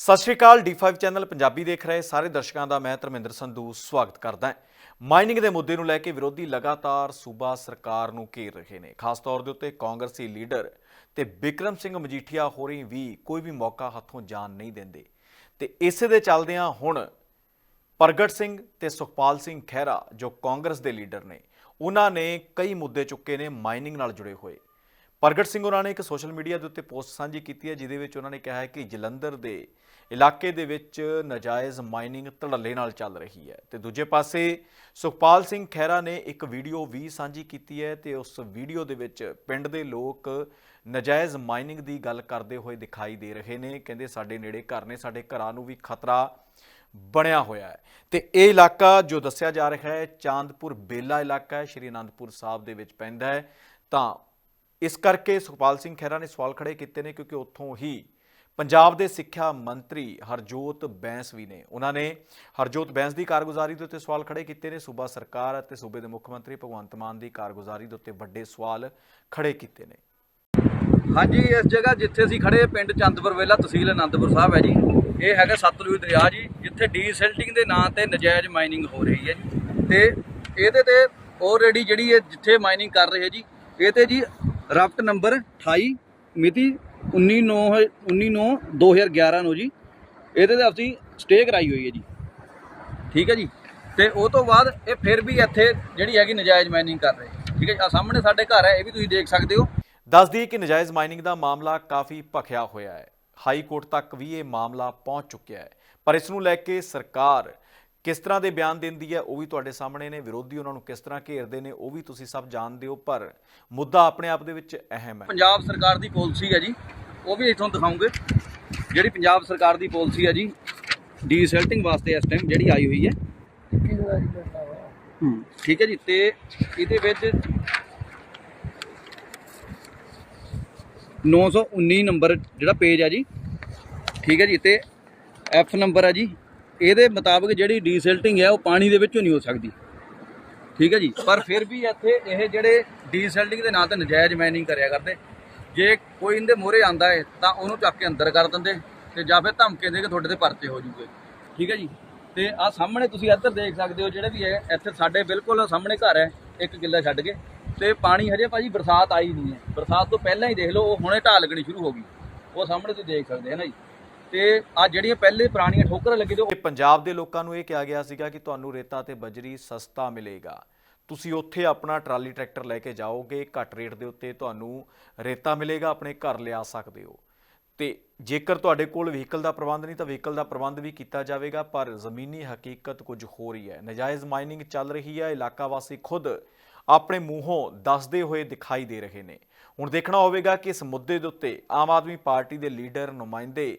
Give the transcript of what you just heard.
ਸਤਿ ਸ਼੍ਰੀ ਅਕਾਲ D5 channel Punjabi ਦੇਖ ਰਹੇ ਸਾਰੇ ਦਰਸ਼ਕਾਂ ਦਾ ਮੈਂ ਧਰਮਿੰਦਰ ਸੰਧੂ ਸਵਾਗਤ ਕਰਦਾ ਹਾਂ। ਮਾਈਨਿੰਗ ਦੇ ਮੁੱਦੇ ਨੂੰ ਲੈ ਕੇ ਵਿਰੋਧੀ ਲਗਾਤਾਰ ਸੂਬਾ ਸਰਕਾਰ ਨੂੰ ਘੇਰ ਰਹੇ ਨੇ। ਖਾਸ ਤੌਰ ਦੇ ਉੱਤੇ ਕਾਂਗਰਸੀ ਲੀਡਰ ਤੇ ਬਿਕਰਮ ਸਿੰਘ ਮਜੀਠੀਆ ਹੋਰੀ ਵੀ ਕੋਈ ਵੀ ਮੌਕਾ ਹੱਥੋਂ ਜਾਣ ਨਹੀਂ ਦਿੰਦੇ। ਤੇ ਇਸੇ ਦੇ ਚੱਲਦਿਆਂ ਹੁਣ ਪ੍ਰਗਟ ਸਿੰਘ ਤੇ ਸੁਖਪਾਲ ਸਿੰਘ ਖਹਿਰਾ ਜੋ ਕਾਂਗਰਸ ਦੇ ਲੀਡਰ ਨੇ, ਉਹਨਾਂ ਨੇ ਕਈ ਮੁੱਦੇ ਚੁੱਕੇ ਨੇ ਮਾਈਨਿੰਗ ਨਾਲ ਜੁੜੇ ਹੋਏ। ਪ੍ਰਗਟ ਸਿੰਘ ਹੋਰਾਂ ਨੇ ਇੱਕ ਸੋਸ਼ਲ ਮੀਡੀਆ ਦੇ ਉੱਤੇ ਪੋਸਟ ਸਾਂਝੀ ਕੀਤੀ ਹੈ, ਜਿਹਦੇ ਵਿੱਚ ਉਹਨਾਂ ਨੇ ਕਿਹਾ ਹੈ ਕਿ ਜਲੰਧਰ ਦੇ ਇਲਾਕੇ ਦੇ ਵਿੱਚ ਨਾਜਾਇਜ਼ ਮਾਈਨਿੰਗ ਧੜੱਲੇ ਨਾਲ ਚੱਲ ਰਹੀ ਹੈ। ਤੇ ਦੂਜੇ ਪਾਸੇ ਸੁਖਪਾਲ ਸਿੰਘ ਖਹਿਰਾ ਨੇ ਇੱਕ ਵੀਡੀਓ ਵੀ ਸਾਂਝੀ ਕੀਤੀ ਹੈ ਤੇ ਉਸ ਵੀਡੀਓ ਦੇ ਵਿੱਚ ਪਿੰਡ ਦੇ ਲੋਕ ਨਾਜਾਇਜ਼ ਮਾਈਨਿੰਗ ਦੀ ਗੱਲ ਕਰਦੇ ਹੋਏ ਦਿਖਾਈ ਦੇ ਰਹੇ ਨੇ। ਕਹਿੰਦੇ ਸਾਡੇ ਨੇੜੇ ਘਰ ਨੇ, ਸਾਡੇ ਘਰਾਂ ਨੂੰ ਵੀ ਖਤਰਾ ਬਣਿਆ ਹੋਇਆ ਹੈ। ਤੇ ਇਹ ਇਲਾਕਾ ਜੋ ਦੱਸਿਆ ਜਾ ਰਿਹਾ ਹੈ, ਚਾਂਦਪੁਰ ਬੇਲਾ ਇਲਾਕਾ ਹੈ, ਸ਼੍ਰੀ ਅਨੰਦਪੁਰ ਸਾਹਿਬ ਦੇ ਵਿੱਚ ਪੈਂਦਾ ਹੈ। ਤਾਂ ਇਸ ਕਰਕੇ ਸੁਖਪਾਲ ਸਿੰਘ ਖਹਿਰਾ ਨੇ ਸਵਾਲ ਖੜੇ ਕੀਤੇ ਨੇ ਕਿਉਂਕਿ ਉੱਥੋਂ ਹੀ ਪੰਜਾਬ ਦੇ ਸਿੱਖਿਆ ਮੰਤਰੀ ਹਰਜੋਤ ਬੈਂਸ ਵੀ ਨੇ। ਉਹਨਾਂ ਨੇ ਹਰਜੋਤ ਬੈਂਸ ਦੀ ਕਾਰਗੁਜ਼ਾਰੀ ਦੇ ਉੱਤੇ ਸਵਾਲ ਖੜੇ ਕੀਤੇ ਨੇ। ਸੂਬਾ ਸਰਕਾਰ ਅਤੇ ਸੂਬੇ ਦੇ ਮੁੱਖ ਮੰਤਰੀ ਭਗਵੰਤ ਮਾਨ ਦੀ ਕਾਰਗੁਜ਼ਾਰੀ ਦੇ ਉੱਤੇ ਵੱਡੇ ਸਵਾਲ ਖੜੇ ਕੀਤੇ ਨੇ। ਹਾਂਜੀ, ਇਸ ਜਗ੍ਹਾ ਜਿੱਥੇ ਅਸੀਂ ਖੜੇ ਪਿੰਡ ਚੰਦਪੁਰ ਵੇਲਾ, ਤਹਿਸੀਲ ਅਨੰਦਪੁਰ ਸਾਹਿਬ ਹੈ ਜੀ। ਇਹ ਹੈਗਾ ਸਤਲੁਜ ਦਰਿਆ ਜੀ, ਜਿੱਥੇ ਡੀਸੈਲਟਿੰਗ ਦੇ ਨਾਂ ਤੇ ਨਜਾਇਜ਼ ਮਾਈਨਿੰਗ ਹੋ ਰਹੀ ਹੈ ਜੀ। ਤੇ ਇਹਦੇ ਤੇ ਆਲਰੇਡੀ ਜਿਹੜੀ ਇਹ ਜਿੱਥੇ ਮਾਈਨਿੰਗ ਕਰ ਰਹੇ ਜੀ, ਇਹ ਤੇ ਜੀ ਰਾਫਟ ਨੰਬਰ 28 ਮਿਤੀ 19/9/2011 ਨੂੰ ਜੀ। ਇਹਦੇ ਤੇ ਅਸੀਂ ਸਟੇ ਕਰਾਈ ਹੋਈ ਹੈ ਜੀ। ਠੀਕ ਹੈ ਜੀ? ਤੇ ਉਹ ਤੋਂ ਬਾਅਦ ਇਹ ਫਿਰ ਵੀ ਇੱਥੇ ਜਿਹੜੀ ਹੈਗੀ ਨਜਾਇਜ਼ ਮਾਈਨਿੰਗ ਕਰ ਰਹੇ। ਠੀਕ ਹੈ ਆ ਸਾਹਮਣੇ ਸਾਡੇ ਘਰ ਹੈ, ਇਹ ਵੀ ਤੁਸੀਂ ਦੇਖ ਸਕਦੇ ਹੋ। ਦੱਸ ਦਈਏ ਕਿ ਨਜਾਇਜ਼ ਮਾਈਨਿੰਗ ਦਾ ਮਾਮਲਾ ਕਾਫੀ ਭਖਿਆ ਹੋਇਆ ਹੈ। ਹਾਈ ਕੋਰਟ ਤੱਕ ਵੀ ਇਹ ਮਾਮਲਾ ਪਹੁੰਚ ਚੁੱਕਿਆ ਹੈ। ਪਰ ਇਸ ਨੂੰ ਲੈ ਕੇ ਸਰਕਾਰ ਕਿਸ ਤਰ੍ਹਾਂ ਦੇ ਬਿਆਨ ਦਿੰਦੀ ਹੈ, ਉਹ ਵੀ ਤੁਹਾਡੇ ਸਾਹਮਣੇ ਨੇ। ਵਿਰੋਧੀ ਉਹਨਾਂ ਨੂੰ ਕਿਸ ਤਰ੍ਹਾਂ ਘੇਰਦੇ ਨੇ, ਉਹ ਵੀ ਤੁਸੀਂ ਸਭ ਜਾਣਦੇ ਹੋ, ਪਰ ਮੁੱਦਾ ਆਪਣੇ ਆਪ ਦੇ ਵਿੱਚ ਅਹਿਮ ਹੈ। ਪੰਜਾਬ ਸਰਕਾਰ ਦੀ ਪਾਲਿਸੀ ਹੈ ਜੀ, ਉਹ ਵੀ ਇਥੋਂ ਦਿਖਾਉਂਗੇ। ਜਿਹੜੀ ਪੰਜਾਬ ਸਰਕਾਰ ਦੀ ਪਾਲਿਸੀ ਹੈ ਜੀ ਡੀਸੈਲਟਿੰਗ ਵਾਸਤੇ ਇਸ ਟਾਈਮ ਜਿਹੜੀ ਆਈ ਹੋਈ ਹੈ। ਹੂੰ, ਠੀਕ ਹੈ ਜੀ, ਤੇ ਇਹਦੇ ਵਿੱਚ 919 ਨੰਬਰ ਜਿਹੜਾ ਪੇਜ ਹੈ ਜੀ, ਠੀਕ ਹੈ ਜੀ, ਤੇ ਐਫ ਨੰਬਰ ਹੈ ਜੀ ਇਹਦੇ ਮੁਤਾਬਕ ਜਿਹੜੀ ਡੀਸੈਲਟਿੰਗ ਹੈ ਉਹ ਪਾਣੀ ਦੇ ਵਿੱਚੋਂ ਨਹੀਂ ਹੋ ਸਕਦੀ। ਠੀਕ ਹੈ ਜੀ? ਪਰ ਫਿਰ ਵੀ ਇੱਥੇ ਇਹ ਜਿਹੜੇ ਡੀਸੈਲਟਿੰਗ ਦੇ ਨਾਂ ਤੇ ਨਜਾਇਜ਼ ਮਾਈਨਿੰਗ ਕਰਿਆ ਕਰਦੇ। ਜੇ ਕੋਈ ਇਹਦੇ ਮੋਹਰੇ ਆਂਦਾ ਹੈ ਤਾਂ ਉਹਨੂੰ ਚੱਕ ਕੇ ਅੰਦਰ ਕਰ ਦਿੰਦੇ ਤੇ ਜਾਂ ਫਿਰ ਧਮਕੇ ਦੇ ਕੇ ਤੁਹਾਡੇ ਤੇ ਪਰਚੇ ਹੋ ਜੂਗੇ। ਠੀਕ ਹੈ ਜੀ? ਤੇ ਆ ਸਾਹਮਣੇ ਤੁਸੀਂ ਇੱਧਰ ਦੇਖ ਸਕਦੇ ਹੋ ਜਿਹੜੇ ਵੀ ਹੈ ਇੱਥੇ ਸਾਡੇ ਬਿਲਕੁਲ ਸਾਹਮਣੇ ਘਰ ਹੈ, ਇੱਕ ਕਿੱਲਾ ਛੱਡ ਕੇ। ਤੇ ਪਾਣੀ ਹਜੇ ਭਾਜੀ ਬਰਸਾਤ ਆਈ ਨਹੀਂ ਹੈ। ਬਰਸਾਤ ਤੋਂ ਪਹਿਲਾਂ ਹੀ ਦੇਖ ਲਓ, ਉਹ ਹੁਣੇ ਢਾਹ ਲੱਗਣੀ ਸ਼ੁਰੂ ਹੋ ਗਈ। ਉਹ ਸਾਹਮਣੇ ਤੁਸੀਂ ਦੇਖ ਸਕਦੇ ਹੋ ਨਾ ਜੀ? ਤੇ ਆ ਜਿਹੜੀਆਂ ਪਹਿਲੇ ਪੁਰਾਣੀਆਂ ਠੋਕਰਾਂ ਲੱਗੀ ਤੇ ਪੰਜਾਬ ਦੇ ਲੋਕਾਂ ਨੂੰ ਇਹ ਕਿਹਾ ਗਿਆ ਸੀਗਾ ਕਿ ਤੁਹਾਨੂੰ ਰੇਤਾ ਤੇ ਬਜਰੀ ਸਸਤਾ ਮਿਲੇਗਾ। ਤੁਸੀਂ ਉੱਥੇ ਆਪਣਾ ਟਰਾਲੀ ਟਰੈਕਟਰ ਲੈ ਕੇ ਜਾਓਗੇ, ਘੱਟ ਰੇਟ ਦੇ ਉੱਤੇ ਤੁਹਾਨੂੰ ਰੇਤਾ ਮਿਲੇਗਾ, ਆਪਣੇ ਘਰ ਲਿਆ ਸਕਦੇ ਹੋ। ਤੇ ਜੇਕਰ ਤੁਹਾਡੇ ਕੋਲ ਵਹੀਕਲ ਦਾ ਪ੍ਰਬੰਧ ਨਹੀਂ ਤਾਂ ਵਹੀਕਲ ਦਾ ਪ੍ਰਬੰਧ ਵੀ ਕੀਤਾ ਜਾਵੇਗਾ, ਪਰ ਜ਼ਮੀਨੀ ਹਕੀਕਤ ਕੁਝ ਹੋ ਰਹੀ ਹੈ। ਨਜਾਇਜ਼ ਮਾਈਨਿੰਗ ਚੱਲ ਰਹੀ ਹੈ, ਇਲਾਕਾ ਵਾਸੀ ਖੁਦ ਆਪਣੇ ਮੂੰਹੋਂ ਦੱਸਦੇ ਹੋਏ ਦਿਖਾਈ ਦੇ ਰਹੇ ਨੇ। ਹੁਣ ਦੇਖਣਾ ਹੋਵੇਗਾ ਕਿ ਇਸ ਮੁੱਦੇ ਦੇ ਉੱਤੇ ਆਮ ਆਦਮੀ ਪਾਰਟੀ ਦੇ ਲੀਡਰ ਨੁਮਾਇੰਦੇ